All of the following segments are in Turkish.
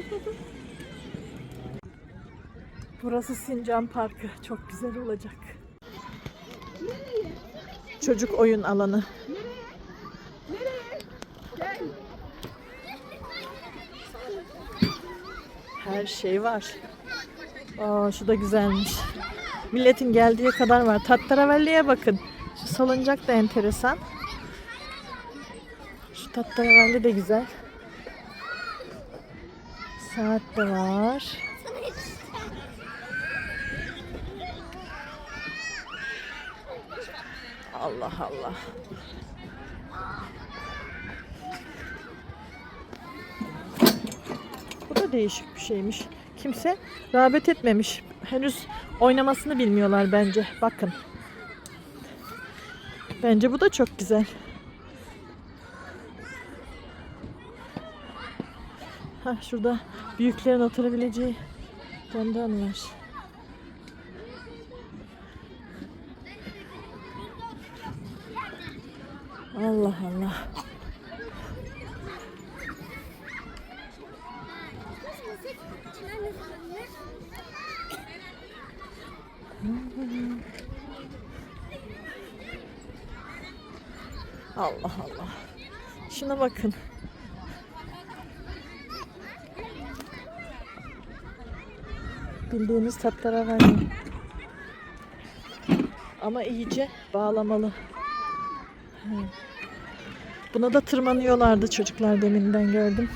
Burası Sincan Parkı. Çok güzel olacak. Çocuk oyun alanı. Her şey var. Aa, şu da güzelmiş. Milletin geldiği kadar var. Tattaravelli'ye bakın. Şu salıncak da enteresan. Şu tattaravelli de güzel. Saat de var. Allah Allah. Bu da değişik bir şeymiş. Kimse rağbet etmemiş. Henüz oynamasını bilmiyorlar bence. Bakın. Bence bu da çok güzel. Ha şurada büyüklerin oturabileceği dandan var. Allah Allah. Allah Allah. Şuna bakın. Bildiğiniz tatlara vermiyor. Ama iyice bağlamalı. Buna da tırmanıyorlardı çocuklar deminden gördüm.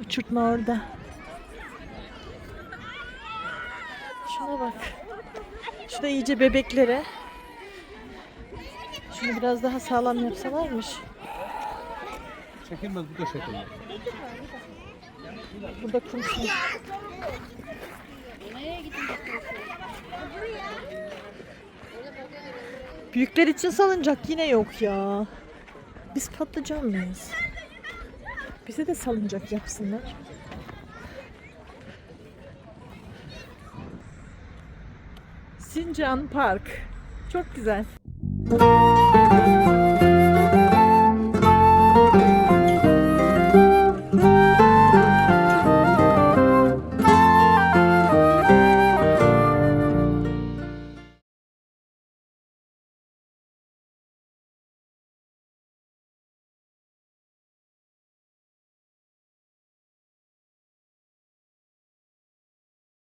Uçurtma orada. Şuna bak. Şu da iyice bebeklere. Şunu biraz daha sağlam yapsalarmış. Çekilmez bu da çekilmez. Burada kum şey. Büyükler için salıncak yine yok ya. Biz patlıcan mıyız? Bize de salıncak yapsınlar. Sincan Park. Çok güzel.